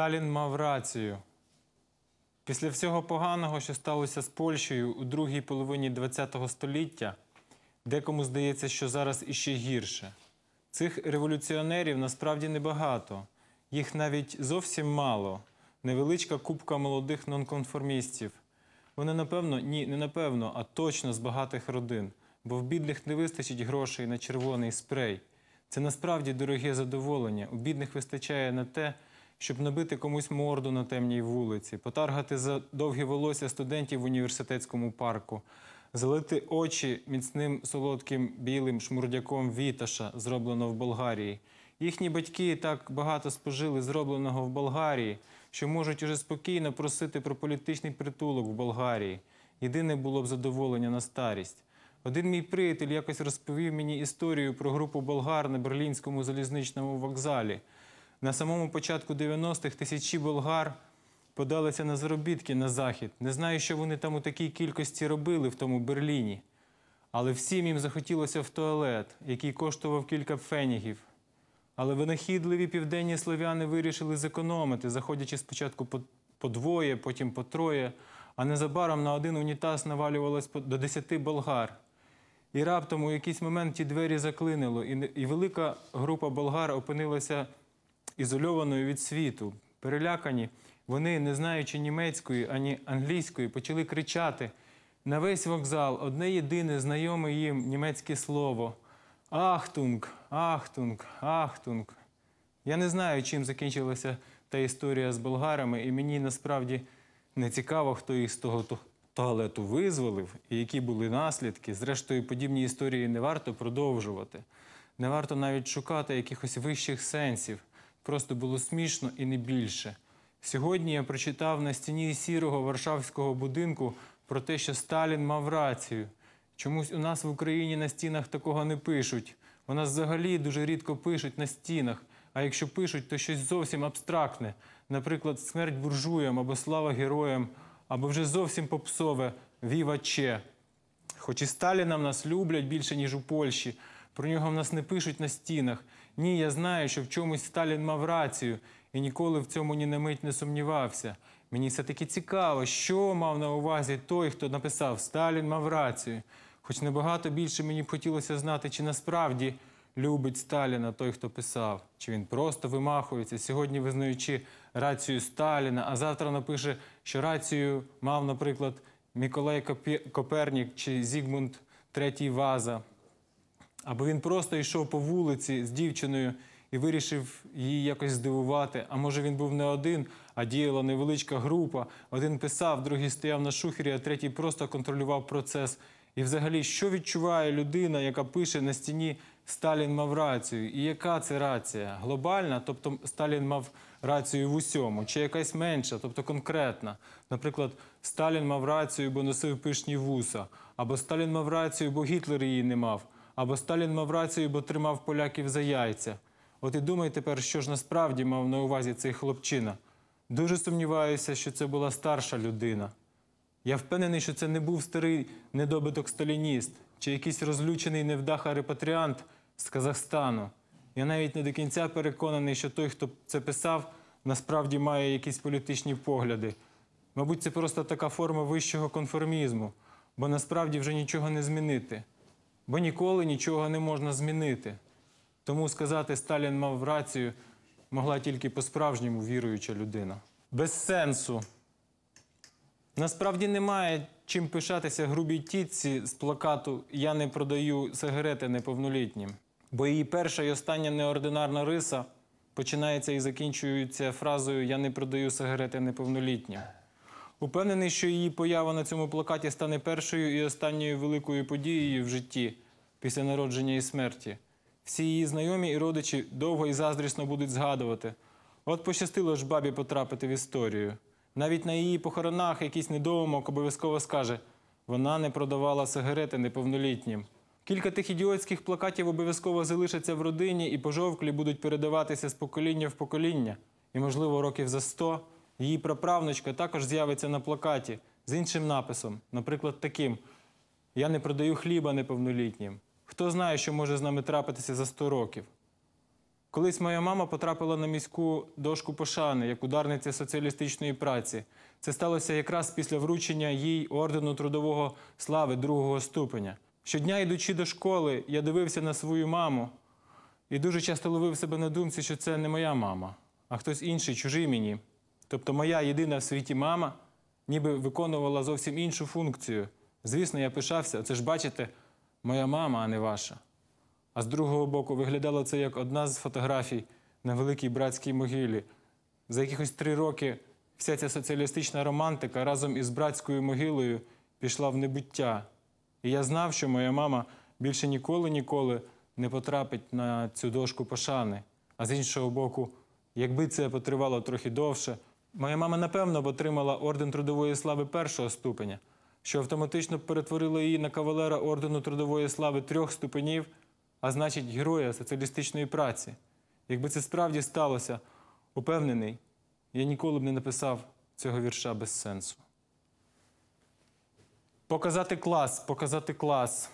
Сталін мав рацію. Після всього поганого, що сталося з Польщею у другій половині ХХ століття, декому здається, що зараз іще гірше. Цих революціонерів насправді небагато, їх навіть зовсім мало. Невеличка купка молодих нонконформістів. Вони, напевно, ні, не напевно, а точно з багатих родин, бо в бідних не вистачить грошей на червоний спрей. Це насправді дороге задоволення. У бідних вистачає на те, щоб набити комусь морду на темній вулиці, потаргати за довгі волосся студентів в університетському парку, залити очі міцним солодким білим шмурдяком віташа, зроблено в Болгарії. Їхні батьки так багато спожили зробленого в Болгарії, що можуть уже спокійно просити про політичний притулок в Болгарії. Єдине було б задоволення на старість. Один мій приятель якось розповів мені історію про групу болгар на берлінському залізничному вокзалі. На самому початку 90-х тисячі болгар подалися на заробітки на захід. Не знаю, що вони там у такій кількості робили в тому Берліні. Але всім їм захотілося в туалет, який коштував кілька пфенігів. Але винахідливі південні слов'яни вирішили зекономити, заходячи спочатку по, двоє, потім по троє, а незабаром на один унітаз навалювалось до десяти болгар. І раптом у якийсь момент ті двері заклинило, і, і велика група болгар опинилася ізольованою від світу. Перелякані, вони, не знаючи німецької ані англійської, почали кричати на весь вокзал одне єдине знайоме їм німецьке слово Ахтунг, Ахтунг, Ахтунг. Я не знаю, чим закінчилася та історія з болгарами, і мені насправді не цікаво, хто їх з того туалету визволив і які були наслідки. Зрештою, подібні історії не варто продовжувати. Не варто навіть шукати якихось вищих сенсів. Просто було смішно і не більше. Сьогодні я прочитав на стіні сірого варшавського будинку про те, що Сталін мав рацію. Чомусь у нас в Україні на стінах такого не пишуть. У нас взагалі дуже рідко пишуть на стінах. А якщо пишуть, то щось зовсім абстрактне. Наприклад, смерть буржуям або слава героям, або вже зовсім попсове Віва Че. Хоч і Сталіна в нас люблять більше, ніж у Польщі. Про нього в нас не пишуть на стінах. Ні, я знаю, що в чомусь Сталін мав рацію і ніколи в цьому ні на мить не сумнівався. Мені все-таки цікаво, що мав на увазі той, хто написав Сталін мав рацію. Хоч набагато більше мені б хотілося знати, чи насправді любить Сталіна той, хто писав, чи він просто вимахується, сьогодні визнаючи рацію Сталіна, а завтра напише, що рацію мав, наприклад, Миколай Копе- Копернік чи Зігмунд III Ваза. Або він просто йшов по вулиці з дівчиною і вирішив її якось здивувати. А може він був не один, а діяла невеличка група. Один писав, другий стояв на шухері, а третій просто контролював процес. І взагалі, що відчуває людина, яка пише на стіні Сталін мав рацію? І яка це рація? Глобальна, тобто Сталін мав рацію в усьому, чи якась менша, тобто конкретна. Наприклад, Сталін мав рацію, бо носив пишні вуса, або Сталін мав рацію, бо Гітлер її не мав, або Сталін мав рацію, бо тримав поляків за яйця. От і думай тепер, що ж насправді мав на увазі цей хлопчина. Дуже сумніваюся, що це була старша людина. Я впевнений, що це не був старий недобиток сталініст чи якийсь розлючений невдаха репатріант з Казахстану. Я навіть не до кінця переконаний, що той, хто це писав, насправді має якісь політичні погляди. Мабуть, це просто така форма вищого конформізму, бо насправді вже нічого не змінити. Бо ніколи нічого не можна змінити. Тому сказати Сталін мав рацію могла тільки по-справжньому віруюча людина. Без сенсу. Насправді немає чим пишатися грубій тітці з плакату Я не продаю сигарети неповнолітнім. Бо її перша і остання неординарна риса починається і закінчується фразою Я не продаю сигарети неповнолітнім. Упевнений, що її поява на цьому плакаті стане першою і останньою великою подією в житті після народження і смерті. Всі її знайомі і родичі довго і заздрісно будуть згадувати. От пощастило ж бабі потрапити в історію. Навіть на її похоронах якийсь недоумок обов'язково скаже: вона не продавала сигарети неповнолітнім. Кілька тих ідіотських плакатів обов'язково залишаться в родині і пожовклі будуть передаватися з покоління в покоління. І, можливо, років за сто її праправнучка також з'явиться на плакаті з іншим написом, наприклад, таким: Я не продаю хліба неповнолітнім. Хто знає, що може з нами трапитися за 100 років? Колись моя мама потрапила на міську дошку пошани як ударниця соціалістичної праці. Це сталося якраз після вручення їй ордену трудового слави другого ступеня. Щодня, йдучи до школи, я дивився на свою маму і дуже часто ловив себе на думці, що це не моя мама, а хтось інший, чужий мені. Тобто моя єдина в світі мама ніби виконувала зовсім іншу функцію. Звісно, я пишався, це ж бачите, моя мама, а не ваша. А з другого боку, виглядало це як одна з фотографій на великій братській могилі. За якихось три роки вся ця соціалістична романтика разом із братською могилою пішла в небуття. І я знав, що моя мама більше ніколи-ніколи не потрапить на цю дошку пошани. А з іншого боку, якби це потривало трохи довше, моя мама напевно б отримала орден трудової слави першого ступеня, що автоматично перетворило її на кавалера ордену трудової слави трьох ступенів, а значить, героя соціалістичної праці. Якби це справді сталося, упевнений, я ніколи б не написав цього вірша без сенсу. Показати клас, показати клас.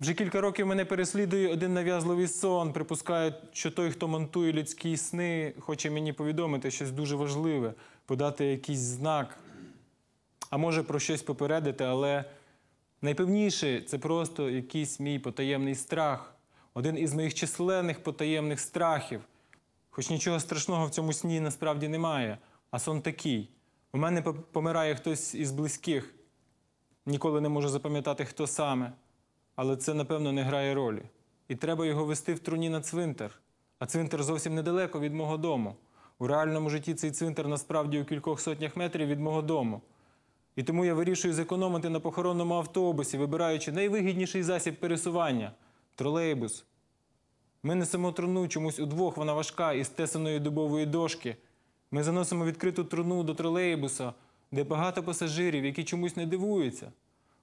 Вже кілька років мене переслідує один нав'язливий сон. Припускаю, що той, хто монтує людські сни, хоче мені повідомити щось дуже важливе, подати якийсь знак, а може про щось попередити, але найпевніше це просто якийсь мій потаємний страх, один із моїх численних потаємних страхів. Хоч нічого страшного в цьому сні насправді немає, а сон такий. У мене помирає хтось із близьких. Ніколи не можу запам'ятати, хто саме. Але це, напевно, не грає ролі. І треба його вести в труні на цвинтар. А цвинтар зовсім недалеко від мого дому. У реальному житті цей цвинтар насправді у кількох сотнях метрів від мого дому. І тому я вирішую зекономити на похоронному автобусі, вибираючи найвигідніший засіб пересування тролейбус. Ми несемо труну чомусь удвох, вона важка із тесаної дубової дошки. Ми заносимо відкриту труну до тролейбуса, де багато пасажирів, які чомусь не дивуються.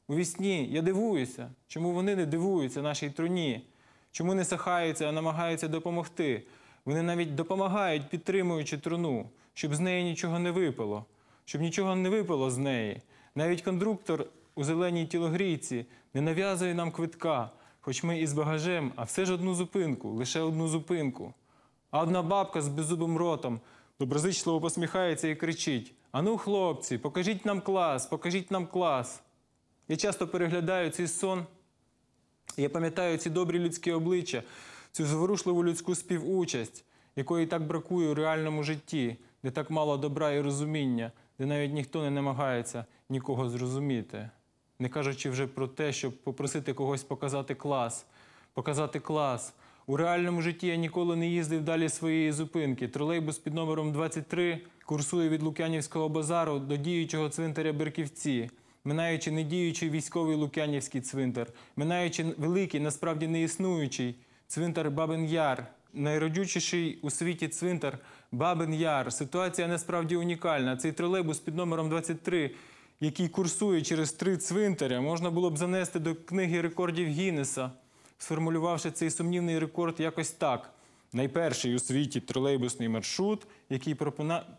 У вісні я дивуюся, чому вони не дивуються нашій труні, чому не сахаються, а намагаються допомогти. Вони навіть допомагають, підтримуючи труну, щоб з неї нічого не випало, щоб нічого не випало з неї. Навіть кондуктор у зеленій тілогрійці не нав'язує нам квитка, хоч ми із багажем, а все ж одну зупинку, лише одну зупинку. А одна бабка з беззубим ротом доброзичливо посміхається і кричить: Ану, хлопці, покажіть нам клас, покажіть нам клас. Я часто переглядаю цей сон. Я пам'ятаю ці добрі людські обличчя, цю зворушливу людську співучасть, якої так бракує у реальному житті, де так мало добра і розуміння, де навіть ніхто не намагається нікого зрозуміти. Не кажучи вже про те, щоб попросити когось показати клас. Показати клас. У реальному житті я ніколи не їздив далі своєї зупинки. Тролейбус під номером 23 курсує від Лук'янівського базару до діючого цвинтаря Берківці, минаючи недіючий військовий Лук'янівський цвинтар, минаючи великий, насправді не існуючий цвинтар Бабин Яр, найродючіший у світі цвинтар Бабин Яр. Ситуація насправді унікальна. Цей тролейбус під номером 23 який курсує через три цвинтаря, можна було б занести до книги рекордів Гіннеса, сформулювавши цей сумнівний рекорд якось так: найперший у світі тролейбусний маршрут, який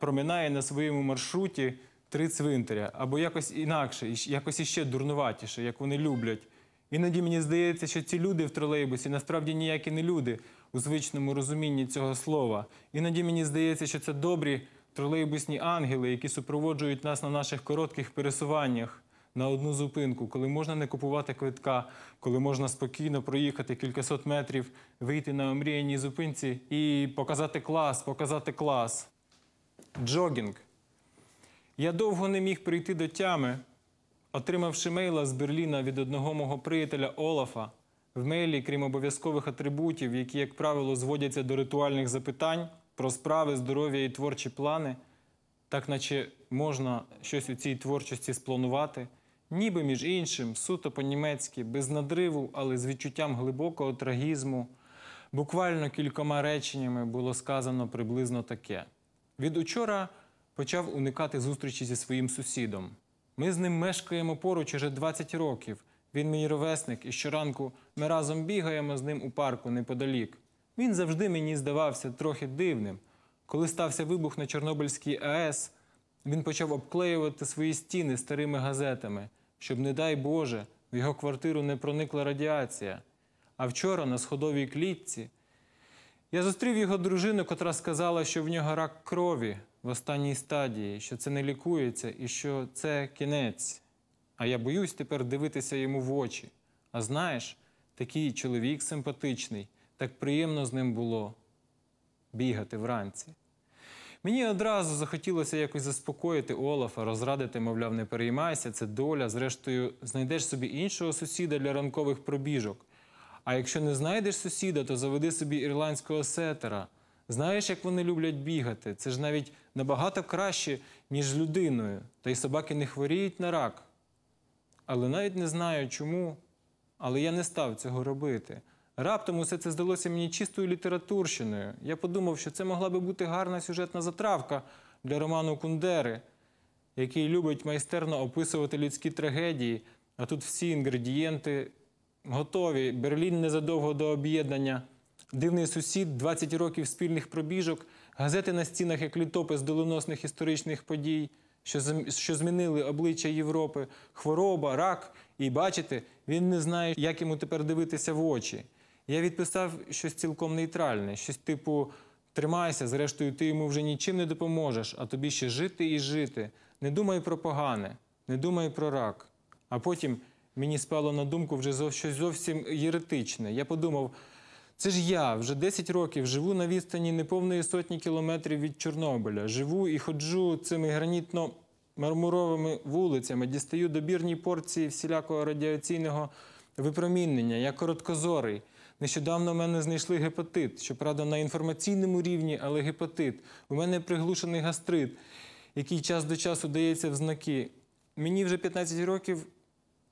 проминає на своєму маршруті три цвинтаря, або якось інакше, якось іще дурнуватіше, як вони люблять. Іноді мені здається, що ці люди в тролейбусі насправді ніякі не люди у звичному розумінні цього слова. Іноді мені здається, що це добрі тролейбусні ангели, які супроводжують нас на наших коротких пересуваннях на одну зупинку, коли можна не купувати квитка, коли можна спокійно проїхати кількасот метрів, вийти на омріяній зупинці і показати клас, показати клас. Джогінг. Я довго не міг прийти до тями, отримавши мейла з Берліна від одного мого приятеля Олафа. В мейлі, крім обов'язкових атрибутів, які, як правило, зводяться до ритуальних запитань про справи, здоров'я і творчі плани, так наче можна щось у цій творчості спланувати, ніби між іншим, суто по-німецьки, без надриву, але з відчуттям глибокого трагізму. Буквально кількома реченнями було сказано приблизно таке. Від учора почав уникати зустрічі зі своїм сусідом. Ми з ним мешкаємо поруч уже 20 років. Він мій ровесник, і щоранку ми разом бігаємо з ним у парку неподалік. Він завжди мені здавався трохи дивним. Коли стався вибух на Чорнобильській АЕС, він почав обклеювати свої стіни старими газетами, щоб, не дай Боже, в його квартиру не проникла радіація. А вчора на сходовій клітці Я зустрів його дружину, котра сказала, що в нього рак крові в останній стадії, що це не лікується і що це кінець. А я боюсь тепер дивитися йому в очі. А знаєш, такий чоловік симпатичний, так приємно з ним було бігати вранці. Мені одразу захотілося якось заспокоїти Олафа, розрадити, мовляв, не переймайся, це доля. Зрештою, знайдеш собі іншого сусіда для ранкових пробіжок. А якщо не знайдеш сусіда, то заведи собі ірландського сетера. Знаєш, як вони люблять бігати? Це ж навіть набагато краще, ніж з людиною. Та й собаки не хворіють на рак. Але навіть не знаю чому, але я не став цього робити. Раптом усе це здалося мені чистою літературщиною. Я подумав, що це могла би бути гарна сюжетна затравка для роману Кундери, який любить майстерно описувати людські трагедії, а тут всі інгредієнти готові. Берлін незадовго до об'єднання, дивний сусід, 20 років спільних пробіжок, газети на стінах як літопис доленосних історичних подій, що, змінили обличчя Європи, хвороба, рак. І бачите, він не знає, як йому тепер дивитися в очі. Я відписав щось цілком нейтральне, щось типу тримайся, зрештою, ти йому вже нічим не допоможеш, а тобі ще жити і жити. Не думай про погане, не думай про рак. А потім мені спало на думку вже щось зовсім єретичне. Я подумав, це ж я вже 10 років живу на відстані неповної сотні кілометрів від Чорнобиля. Живу і ходжу цими гранітно-мармуровими вулицями, дістаю добірні порції всілякого радіаційного випромінення. Я короткозорий. Нещодавно в мене знайшли гепатит, щоправда, на інформаційному рівні, але гепатит. У мене приглушений гастрит, який час до часу дається в знаки. Мені вже 15 років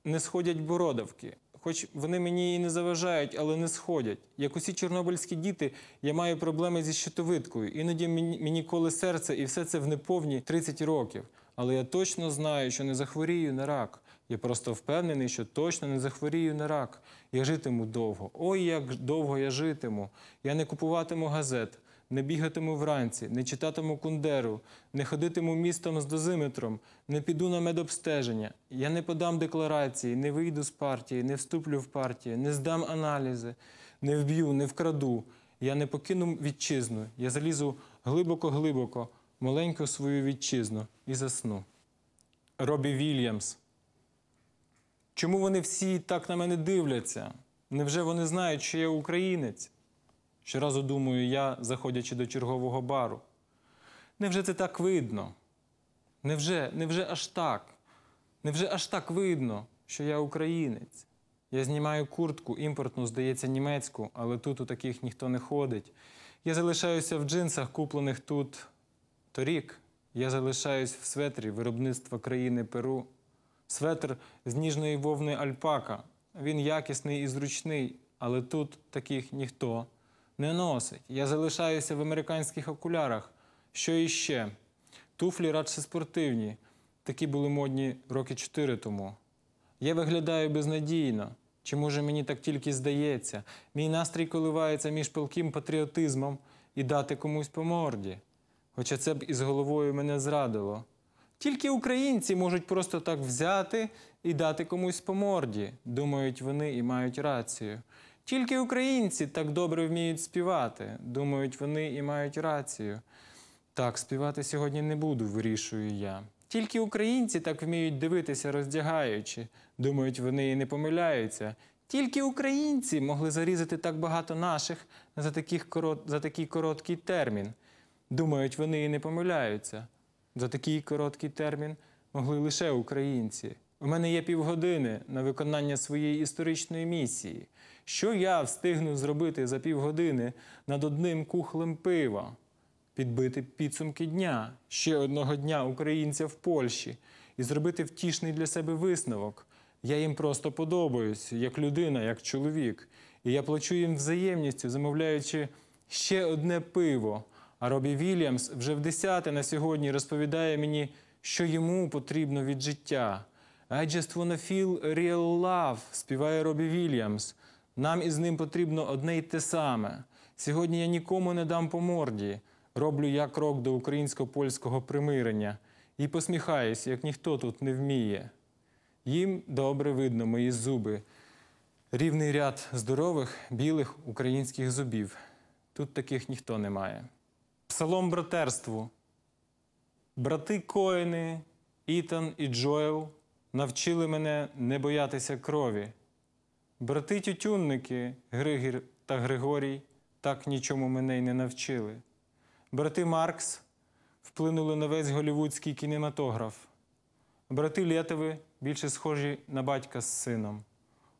не сходять бородавки. Хоч вони мені і не заважають, але не сходять. Як усі чорнобильські діти, я маю проблеми зі щитовидкою. Іноді мені, коле серце, і все це в неповні 30 років. Але я точно знаю, що не захворію на рак. Я просто впевнений, що точно не захворію на рак. Я житиму довго. Ой, як довго я житиму. Я не купуватиму газет, не бігатиму вранці, не читатиму кундеру, не ходитиму містом з дозиметром, не піду на медобстеження. Я не подам декларації, не вийду з партії, не вступлю в партію, не здам аналізи, не вб'ю, не вкраду. Я не покину вітчизну. Я залізу глибоко-глибоко, маленьку свою вітчизну і засну. Робі Вільямс. Чому вони всі так на мене дивляться? Невже вони знають, що я українець? Щоразу думаю я, заходячи до чергового бару. Невже це так видно? Невже, невже аж так? Невже аж так видно, що я українець? Я знімаю куртку, імпортну, здається, німецьку, але тут у таких ніхто не ходить. Я залишаюся в джинсах, куплених тут торік. Я залишаюсь в светрі виробництва країни Перу. Светр з ніжної вовни альпака. Він якісний і зручний, але тут таких ніхто не носить. Я залишаюся в американських окулярах. Що іще? Туфлі радше спортивні. Такі були модні роки чотири тому. Я виглядаю безнадійно. Чи може мені так тільки здається? Мій настрій коливається між палким патріотизмом і дати комусь по морді. Хоча це б із головою мене зрадило. Тільки українці можуть просто так взяти і дати комусь по морді, думають вони і мають рацію. Тільки українці так добре вміють співати, думають вони і мають рацію. Так, співати сьогодні не буду, вирішую я. Тільки українці так вміють дивитися, роздягаючи, думають, вони і не помиляються. Тільки українці могли зарізати так багато наших за, таких корот... за такий короткий термін. Думають, вони і не помиляються. За такий короткий термін могли лише українці. У мене є півгодини на виконання своєї історичної місії. Що я встигну зробити за півгодини над одним кухлем пива? Підбити підсумки дня, ще одного дня українця в Польщі і зробити втішний для себе висновок. Я їм просто подобаюсь, як людина, як чоловік. І я плачу їм взаємністю, замовляючи ще одне пиво. А Робі Вільямс вже в десяте на сьогодні розповідає мені, що йому потрібно від життя. I just wanna feel real love, співає Робі Вільямс. Нам із ним потрібно одне й те саме. Сьогодні я нікому не дам по морді. Роблю я крок до українсько-польського примирення і посміхаюсь, як ніхто тут не вміє. Їм добре видно мої зуби. Рівний ряд здорових білих українських зубів. Тут Тут таких ніхто не має. Псалом братерству. Брати Коїни, Ітан і Джоел навчили мене не боятися крові. Брати тютюнники, Григір та Григорій, так нічому мене й не навчили. Брати Маркс вплинули на весь голівудський кінематограф. Брати Лєтови більше схожі на батька з сином.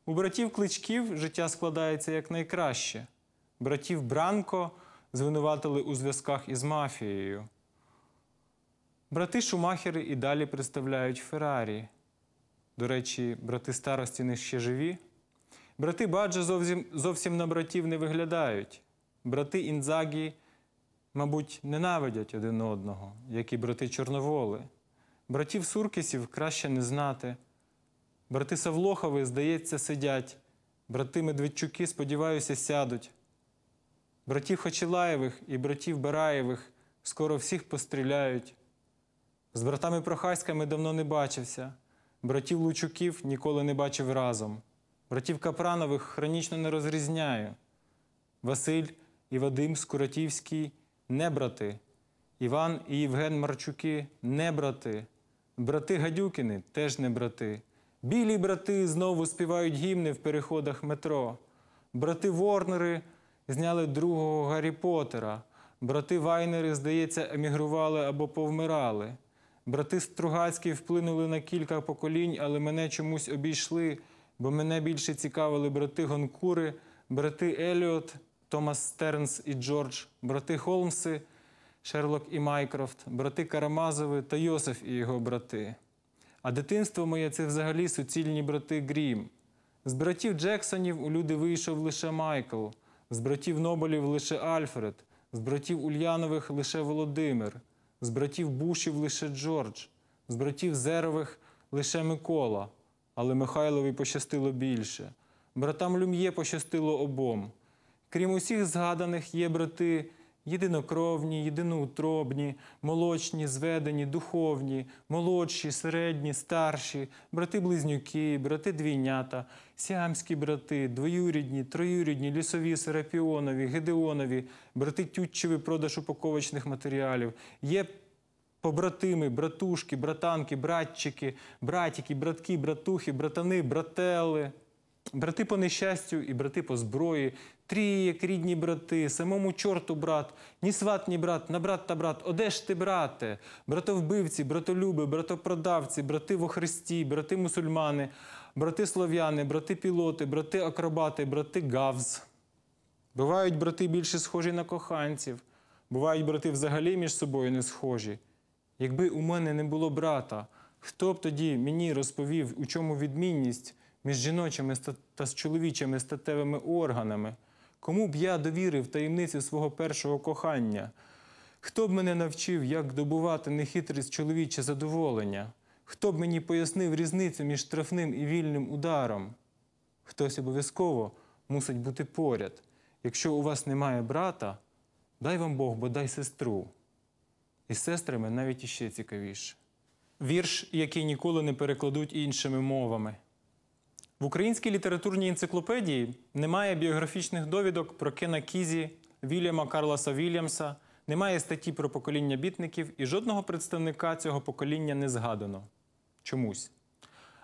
У братів кличків життя складається якнайкраще. Братів Бранко звинуватили у зв'язках із мафією. Брати Шумахери і далі представляють Феррарі. До речі, брати старості не ще живі. Брати Баджа зовсім, зовсім на братів не виглядають. Брати Інзагі, мабуть, ненавидять один одного, як і брати Чорноволи. Братів Суркісів краще не знати. Брати Савлохови, здається, сидять. Брати Медведчуки, сподіваюся, сядуть. Братів Хачилаєвих і братів Бараєвих скоро всіх постріляють. З братами Прохаськами давно не бачився. Братів Лучуків ніколи не бачив разом. Братів Капранових хронічно не розрізняю. Василь і Вадим Скуратівський не брати. Іван і Євген Марчуки не брати. Брати Гадюкіни теж не брати. Білі брати знову співають гімни в переходах метро. Брати Ворнери зняли другого Гаррі Поттера. Брати Вайнери, здається, емігрували або повмирали. Брати Стругацькі вплинули на кілька поколінь, але мене чомусь обійшли, бо мене більше цікавили брати Гонкури, брати Еліот, Томас Стернс і Джордж, брати Холмси, Шерлок і Майкрофт, брати Карамазови та Йосиф і його брати. А дитинство моє це взагалі суцільні брати Грім. З братів Джексонів у люди вийшов лише Майкл, з братів Нобелів лише Альфред, з братів Ульянових лише Володимир, з братів Бушів лише Джордж, з братів Зерових лише Микола, але Михайлові пощастило більше. Братам Люм'є пощастило обом. Крім усіх згаданих, є брати єдинокровні, єдиноутробні, молочні, зведені, духовні, молодші, середні, старші, брати-близнюки, брати-двійнята, сіамські брати, двоюрідні, троюрідні, лісові, серапіонові, гедеонові, брати тютчеві продаж упаковочних матеріалів. Є побратими, братушки, братанки, братчики, братики, братки, братухи, братани, брателли. Брати по нещастю і брати по зброї, трії, як рідні брати, самому чорту брат, ні сват, ні брат, на брат та брат, оде ти, брате, братовбивці, братолюби, братопродавці, брати во Христі, брати мусульмани, брати слов'яни, брати пілоти, брати акробати, брати гавз. Бувають брати більше схожі на коханців, бувають брати взагалі між собою не схожі. Якби у мене не було брата, хто б тоді мені розповів, у чому відмінність між жіночими та чоловічими статевими органами? Кому б я довірив таємницю свого першого кохання? Хто б мене навчив, як добувати нехитрість чоловіче задоволення? Хто б мені пояснив різницю між штрафним і вільним ударом? Хтось обов'язково мусить бути поряд. Якщо у вас немає брата, дай вам Бог бодай сестру. І сестрами навіть іще цікавіше. Вірш, який ніколи не перекладуть іншими мовами. В українській літературній енциклопедії немає біографічних довідок про Кена Кізі, Вільяма Карласа Вільямса, немає статті про покоління бітників і жодного представника цього покоління не згадано. Чомусь.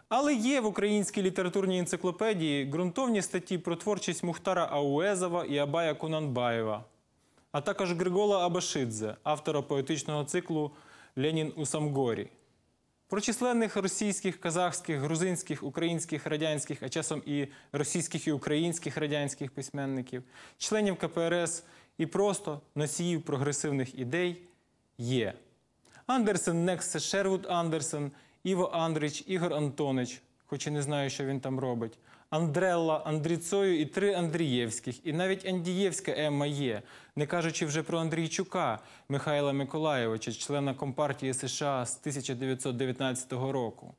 Але є в українській літературній енциклопедії ґрунтовні статті про творчість Мухтара Ауезова і Абая Кунанбаєва, а також Григола Абашидзе, автора поетичного циклу Ленін у Самгорі. Про численних російських, казахських, грузинських, українських, радянських, а часом і російських і українських радянських письменників, членів КПРС і просто носіїв прогресивних ідей є. Андерсен, Нексе, Шервуд Андерсен, Іво Андрич, Ігор Антонич, хоч і не знаю, що він там робить. Андрелла, Андріцою і три Андрієвських, і навіть Андієвська Емма є, не кажучи вже про Андрійчука Михайла Миколаєвича, члена Компартії США з 1919 року.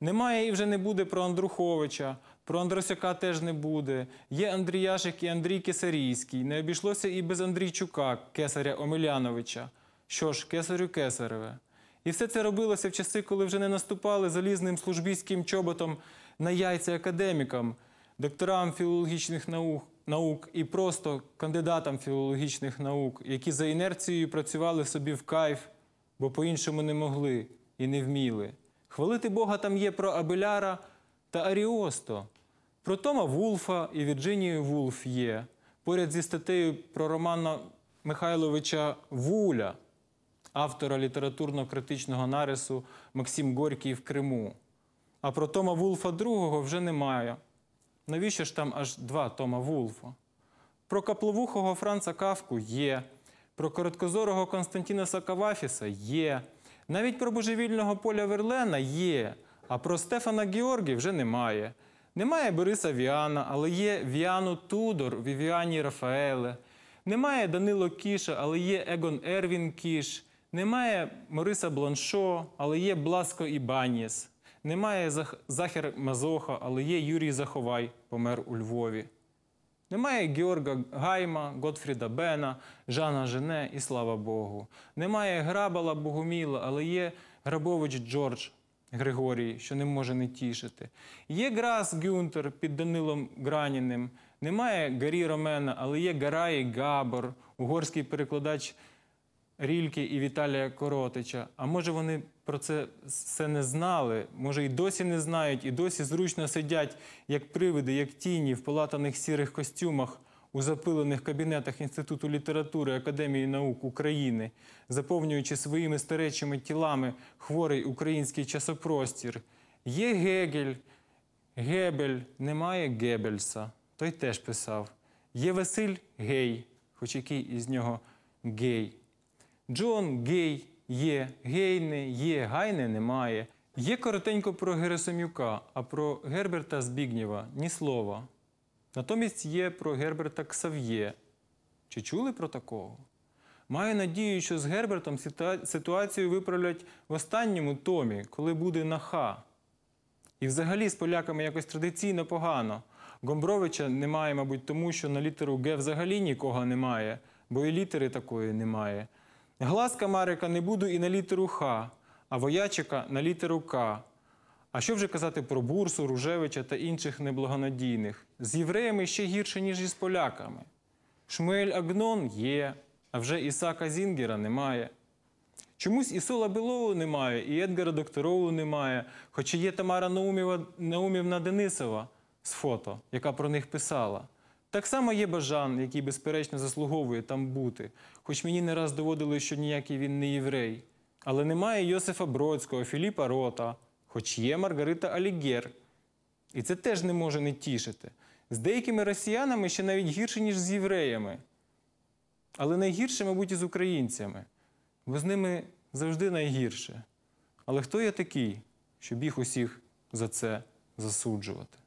Немає і вже не буде про Андруховича, про Андросяка теж не буде. Є Андріяшик і Андрій Кесарійський. Не обійшлося і без Андрійчука, кесаря Омеляновича. Що ж, кесарю кесареве. І все це робилося в часи, коли вже не наступали залізним службійським чоботом на яйця академікам, докторам філологічних наук, наук і просто кандидатам філологічних наук, які за інерцією працювали собі в кайф, бо по-іншому не могли і не вміли. Хвалити Бога там є про Абеляра та Аріосто, про Тома Вулфа і Вірджинію Вулф є, поряд зі статтею про Романа Михайловича Вуля, автора літературно-критичного нарису Максим Горький в Криму. А про Тома Вулфа II вже немає. Навіщо ж там аж два Тома Вулфа? Про капловухого Франца Кавку є, про короткозорого Константіна Сакавафіса є, навіть про божевільного Поля Верлена є, а про Стефана Георгі вже немає. Немає Бориса Віана, але є Віану Тудор, Вівіані Рафаеле. Немає Данило Кіша, але є Егон Ервін Кіш. Немає Мориса Бланшо, але є Бласко Ібаніс. Немає Захер Мазоха, але є Юрій Заховай, помер у Львові. Немає Георга Гайма, Готфріда Бена, Жана Жене і слава Богу. Немає Грабала Богоміла, але є Грабович Джордж Григорій, що не може не тішити. Є Грас Гюнтер під Данилом Граніним. Немає Гарі Ромена, але є Гарай Габор, угорський перекладач Рільки і Віталія Коротича. А може вони про це все не знали, може і досі не знають, і досі зручно сидять як привиди, як тіні в полатаних сірих костюмах у запилених кабінетах Інституту літератури Академії наук України, заповнюючи своїми старечими тілами хворий український часопростір. Є Гегель, Гебель, немає Гебельса. Той теж писав. Є Василь Гей, хоч який із нього гей. Джон Гей є, Гейне є, Гайне немає. Є коротенько про Герасимюка, а про Герберта Збігнєва ні слова. Натомість є про Герберта Ксав'є. Чи чули про такого? Маю надію, що з Гербертом ситуацію виправлять в останньому томі, коли буде на Х. І взагалі з поляками якось традиційно погано. Гомбровича немає, мабуть, тому що на літеру Г взагалі нікого немає, бо і літери такої немає. Гласка Марика не буду і на літеру Х, а воячика на літеру К. А що вже казати про Бурсу, Ружевича та інших неблагонадійних? З євреями ще гірше, ніж із поляками. Шмуель Агнон є, а вже Ісака Зінгера немає. Чомусь і Сола Білову немає, і Едгара Докторову немає, хоча є Тамара Наумівна Денисова з фото, яка про них писала. Так само є Бажан, який, безперечно, заслуговує там бути, хоч мені не раз доводили, що ніякий він не єврей. Але немає Йосифа Бродського, Філіпа Рота, хоч є Маргарита Алігер. І це теж не може не тішити. З деякими росіянами ще навіть гірше, ніж з євреями. Але найгірше, мабуть, із українцями, бо з ними завжди найгірше. Але хто я такий, щоб їх усіх за це засуджувати?